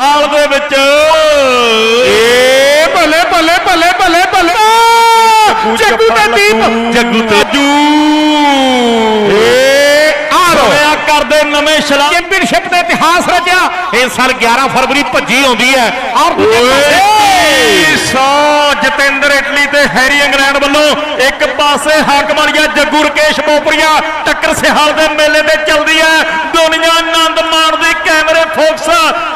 ਹਾਲ ਦੇ ਵਿੱਚ। ਏ ਭਲੇ ਭਲੇ ਭਲੇ ਭਲੇ ਭਲੇ। ਜੱਗੂ ਤੇ ਦੀਪ। ਜੱਗੂ ਤੇ ਜੂ। ਏ ਆ ਕਰਦੇ ਨਵੇਂ ਸ਼ਲਾ ਚੈਂਪੀਅਨਸ਼ਿਪ ਦੇ ਇਤਿਹਾਸ ਰਚਿਆ ਇਹ ਸਾਲ 11 ਫਰਵਰੀ ਭੱਜੀ ਆਉਂਦੀ ਹੈ। ਔਰ ਸੋ ਜਤਿੰਦਰ ਇਟਲੀ ਤੇ ਹੈਰੀ ਇੰਗਲੈਂਡ ਵੱਲੋਂ ਇੱਕ ਪਾਸੇ ਹਾਕ ਬਣਿਆ ਜੱਗੂ ਰਕੇਸ਼ ਬੋਪਰੀਆ ਟੱਕਰ ਸਿਹਾਲ ਦੇ ਮੇਲੇ ਤੇ ਚੱਲਦੀ ਹੈ। ਦੁਨੀਆ ਆਨੰਦ ਮਾਣਦੀ ਕੈਮਰੇ ਫੋਕਸ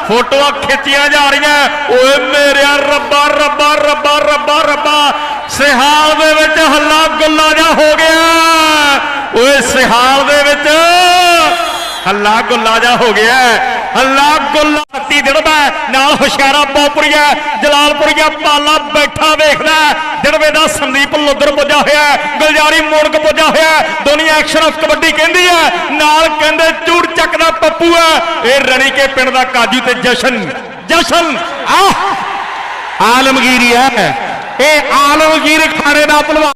ਫੋਟੋਆਂ ਖਿੱਚੀਆਂ ਜਾ ਰਹੀਆਂ। ਓਏ ਮੇਰਿਆ ਰੱਬਾ ਰੱਬਾ ਰੱਬਾ ਰੱਬਾ ਰੱਬਾ ਸਿਹਾਲ ਦੇ ਵਿੱਚ ਹੱਲਾ ਗੁੱਲਾ ਜਾ ਹੋ ਗਿਆ। ਓਏ ਸਿਹਾਲ ਦੇ ਵਿੱਚ ਹੱਲਾ ਗੁੱਲਾ ਜਾ ਹੋ ਗਿਆ ਹੱਲਾ ਗੁੱਲਾ ਤੀ ਦਿੜਦਾ ਨਾਲ ਹੁਸ਼ਿਆਰਾ ਬੋਪਰੀਆ ਜਲਾਲਪੁਰੀਆ ਪਾਲਾ ਬੈਠਾ ਵੇਖਦਾ ਦਿੜਵੇ ਦਾ ਸੰਦੀਪ ਲੁੱਦਰ ਪੁੱਜਾ ਹੋਇਆ ਗੁਲਜਾਰੀ ਮੋੜਕ ਪੁੱਜਾ ਹੋਇਆ ਦੁਨੀਆ ਐਕਸ਼ਨ ਆਫ ਕਬੱਡੀ ਕਹਿੰਦੀ ਹੈ। ਨਾਲ ਕਹਿੰਦੇ ਚੂੜ ਚੱਕਦਾ ਪੱਪੂ ਹੈ। ਇਹ ਰਣੀ ਕੇ ਪਿੰਡ ਦਾ ਕਾਜੂ ਤੇ ਜਸ਼ਨ। ਜਸ਼ਨ, ਆਹ! ਆਲਮਗੀਰੀ ਹੈ। ਇਹ ਆਲਮਗੀਰ ਖਾਨੇ ਦਾ ਪਹਿਲਵਾਨ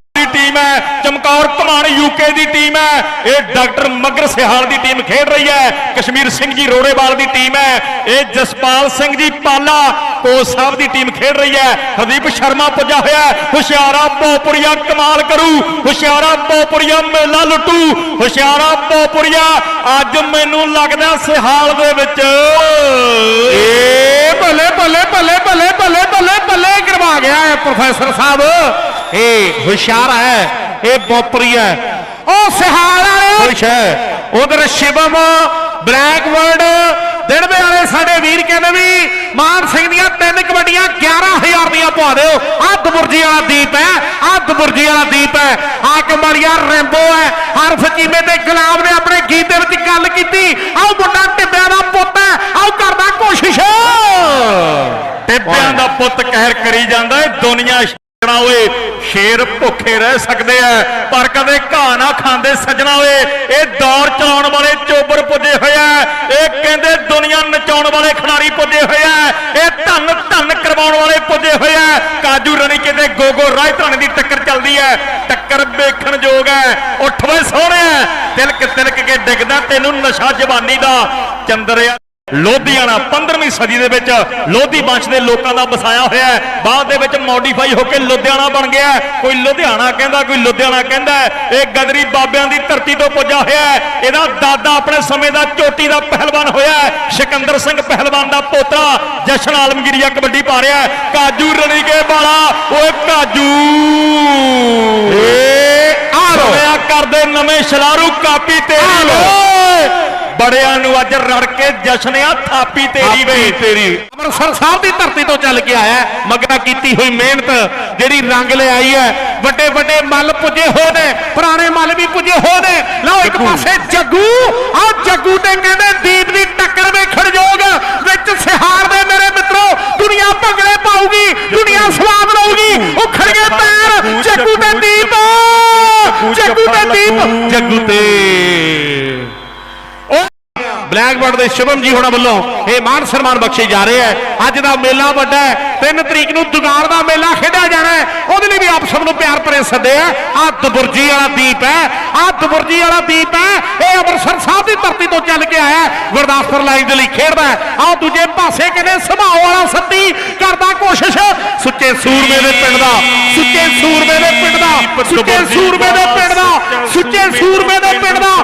ਟੀਮ ਹੈ। ਚਮਕੌਰ ਕਮਾਨ ਯੂਕੇ ਦੀ ਟੀਮ ਹੈ। ਇਹ ਡਾਕਟਰ ਮਗਰ ਸਿਹਾਲ ਦੀ ਟੀਮ ਖੇਡ ਰਹੀ ਹੈ। ਕਸ਼ਮੀਰ ਸਿੰਘ ਜੀ ਰੋੜੇਵਾਲ ਦੀ ਟੀਮ ਹੈ। ਇਹ ਜਸਪਾਲ ਸਿੰਘ ਜੀ ਪਾਲਾ ਕੋਚ ਸਾਹਿਬ ਦੀ ਟੀਮ ਖੇਡ ਰਹੀ ਹੈ। ਹਰਦੀਪ ਸ਼ਰਮਾ ਪੁੱਜਾ ਹੋਇਆ ਹੁਸ਼ਿਆਰਾ ਬੋਪੁਰੀਆ ਕਮਾਲ ਕਰੂ। ਹੁਸ਼ਿਆਰਾ ਬੋਪੁਰੀਆ ਮੇਲਾ ਲੁੱਟੂ। ਹੁਸ਼ਿਆਰਾ ਬੋਪੁਰੀਆ, ਅੱਜ ਮੈਨੂੰ ਲੱਗਦਾ ਸਿਹਾਲ ਦੇ ਵਿੱਚ ਏ ਭਲੇ ਭਲੇ ਭਲੇ ਭਲੇ ਭਲੇ ਭਲੇ ਭਲੇ ਕਰਵਾ ਗਿਆ ਹੈ ਪ੍ਰੋਫੈਸਰ ਸਾਹਿਬ। ਇਹ ਹੁਸ਼ਿਆਰ ਹੈ ਇਹ ਬੋਪਰੀ ਹੈ। ਉਹ ਸਿਹਾਲ ਵਾਲੇ ਖੁਸ਼ ਹੈ। ਉਧਰ ਸ਼ਿਵਮ ਬਲੈਕ ਵਰਡ ਦਿੜਵੇ ਵਾਲੇ ਸਾਡੇ ਵੀਰ ਕਹਿੰਦੇ ਵੀ ਮਾਨ ਸਿੰਘ ਦੀਆਂ ਤਿੰਨ ਕਬੱਡੀਆਂ 11000 ਦੀਆਂ ਪਵਾ ਦਿਓ। ਆਹ ਦਬੁਰਜੀ ਵਾਲਾ ਦੀਪ ਹੈ ਆਹ ਦਬੁਰਜੀ ਵਾਲਾ ਦੀਪ ਹੈ। ਆਹ ਕੰਬੜੀਆ ਰੈਂਬੋ ਹੈ ਹਰਫ ਚੀਮੇ ਤੇ ਗੁਲਾਬ ਨੇ ਆਪਣੇ ਗੀਤ ਦੇ ਵਿੱਚ ਗੱਲ ਕੀਤੀ। ਆਹ ਮੁੰਡਾ ਟਿੱਬਿਆਂ ਦਾ ਪੁੱਤ ਹੈ ਆਹ ਕਰਦਾ ਕੋਸ਼ਿਸ਼ ਟਿੱਬਿਆਂ ਦਾ ਪੁੱਤ ਕਹਿਰ ਕਰੀ ਜਾਂਦਾ ਏ ਦੁਨੀਆ ਛੱਡਣਾ ਓਏ, ਸ਼ੇਰ ਭੁੱਖੇ ਰਹਿ ਸਕਦੇ ਆ, ਪਰ ਕਦੇ ਘਾਹ ਨਾ ਖਾਂਦੇ ਸੱਜਣਾ ਓਏ। ਇਹ ਦੌਰ ਚਲਾਉਣ ਵਾਲੇ ਚੋਬਰ ਪੁੱਜੇ ਹੋਇਆ ਇਹ ਕਹਿੰਦੇ ਦੁਨੀਆ ਨਚਾਉਣ ਵਾਲੇ ਖਿਡਾਰੀ ਪੁੱਜੇ ਹੋਇਆ ਇਹ ਧੰਨ ਧੰਨ ਕਰਵਾਉਣ ਵਾਲੇ ਪੁੱਜੇ ਹੋਇਆ ਕਾਜੂ ਰਣੀ ਕਿਤੇ ਗੋਗੋ ਰਾਹ ਧਾਣੇ ਦੀ ਟੱਕਰ ਚੱਲਦੀ ਹੈ ਟੱਕਰ ਵੇਖਣ ਯੋਗ ਹੈ ਉੱਠ ਵੇ ਸੋਹਣਿਆ ਤਿਲਕ ਤਿਲਕ ਕੇ ਡਿੱਗਦਾ, ਤੈਨੂੰ ਨਸ਼ਾ ਜਵਾਨੀ ਦਾ ਚੰਦਰਿਆ ਲੋਧੀਆਣਾ 15ਵੀਂ ਸਦੀ ਦੇ ਵਿੱਚ ਲੋਧੀ ਵੰਸ਼ ਦੇ ਲੋਕਾਂ ਦਾ ਵਸਾਇਆ ਹੋਇਆ ਹੈ। ਬਾਅਦ ਦੇ ਵਿੱਚ ਮੋਡੀਫਾਈ ਹੋ ਕੇ ਲੁਧਿਆਣਾ ਬਣ ਗਿਆ। ਕੋਈ ਲੁਧਿਆਣਾ ਕਹਿੰਦਾ ਕੋਈ ਲੁਧਿਆਣਾ ਕਹਿੰਦਾ। ਇਹ ਗਦਰੀ ਬਾਬਿਆਂ ਦੀ ਧਰਤੀ ਤੋਂ ਪੁੱਜਾ ਹੋਇਆ ਹੈ। ਇਹਦਾ ਦਾਦਾ ਆਪਣੇ ਸਮੇਂ ਦਾ ਚੋਟੀ ਦਾ ਪਹਿਲਵਾਨ ਹੋਇਆ ਹੈ। ਸਿਕੰਦਰ ਸਿੰਘ ਪਹਿਲਵਾਨ ਦਾ ਪੋਤਰਾ ਜਸ਼ਨ ਆਲਮਗੀਰੀਆ ਕਬੱਡੀ ਪਾ ਰਿਹਾ ਹੈ। ਕਾਜੂ ਰਣੀਕੇ ਵਾਲਾ ਓਏ ਕਾਜੂ! ਏ ਆ ਕਰਦੇ ਨਵੇਂ ਸ਼ਲਾਰੂ ਕਾਪੀ ਤੇਰੀ ਵੇ ਬੜਿਆਂ ਨੂੰ ਅੱਜ ਰੜ ਕੇ ਜਸ਼ਨ ਆ ਥਾਪੀ ਤੇਰੀ ਵੇ। ਤੇਰੀ। ਅੰਮ੍ਰਿਤਸਰ ਸਾਹਿਬ ਦੀ ਧਰਤੀ ਤੋਂ ਚੱਲ ਕੇ ਆਇਆ। ਮਗਰਾ ਕੀਤੀ ਹੋਈ ਮਿਹਨਤ ਜਿਹੜੀ ਰੰਗ ਲੈ ਆਈ ਹੈ। ਵੱਡੇ ਵੱਡੇ ਮੱਲ ਪੁੱਜੇ ਹੋਏ ਨੇ ਪੁਰਾਣੇ ਮੱਲ ਵੀ ਪੁੱਜੇ ਹੋਏ ਨੇ। ਲਓ ਇੱਕ ਪਾਸੇ ਜੱਗੂ ਆ ਜੱਗੂ ਤੇ ਕਹਿੰਦੇ ਦੀਪ ਦੀ ਟੱਕਰ ਵੇਖਣ ਯੋਗ ਵਿੱਚ ਸਿਹਾਰ ਦੇ ਮੇਰੇ ਮਿੱਤਰੋ ਦੁਨੀਆ ਭੰਗੜੇ ਪਾਊਗੀ ਦੁਨੀਆ ਸਵਾਦ ਲਊਗੀ। ਉਖੜ ਗਏ ਪੈਰ ਜੱਗੂ ਤੇ ਦੀਪ। ਜੱਗੂ ਤੇ ਦੀਪ ਜੱਗੂ ਤੇ ਬਲੈਕਬਰਡ ਦੇ ਸ਼ੁਭਮ ਜੀ ਹੋਣਾ ਵੱਲੋਂ ਇਹ ਮਾਨ ਸਨਮਾਨ ਬਖਸ਼ੇ ਜਾ ਰਹੇ ਹੈ। ਅੱਜ ਦਾ ਮੇਲਾ ਵੱਡਾ ਹੈ। 3 ਤਰੀਕ ਨੂੰ ਦੁਗਾਰ ਦਾ ਮੇਲਾ ਖੇਡਿਆ ਜਾਣਾ ਹੈ। ਉਹਦੇ ਲਈ ਵੀ ਆਪ ਸਭ ਨੂੰ ਪਿਆਰ ਭਰੇ ਸੱਦੇ ਆ ਆ ਦਬੁਰਜੀ ਵਾਲਾ ਦੀਪ ਹੈ। ਆ ਦਬੁਰਜੀ ਵਾਲਾ ਦੀਪ ਹੈ। ਇਹ ਅੰਮ੍ਰਿਤਸਰ ਸਾਹਿਬ ਦੀ ਧਰਤੀ ਤੋਂ ਚੱਲ ਕੇ ਆਇਆ ਗੁਰਦਾਸਪੁਰ ਲਾਈਨ ਦੇ ਲਈ ਖੇਡਦਾ ਹੈ। ਆ ਦੂਜੇ ਪਾਸੇ ਕਹਿੰਦੇ ਸੁਭਾਅ ਵਾਲਾ ਸੱਤੀ ਕਰਦਾ ਕੋਸ਼ਿਸ਼। ਸੁੱਚੇ ਸੂਰਮੇ ਦੇ ਪਿੰਡ ਦਾ, ਸੁੱਚੇ ਸੂਰਮੇ ਦੇ ਪਿੰਡ ਦਾ, ਸੁੱਚੇ ਸੂਰਮੇ ਦੇ ਪਿੰਡ ਦਾ, ਸੁੱਚੇ ਸੂਰਮੇ ਦੇ ਪਿੰਡ ਦਾ।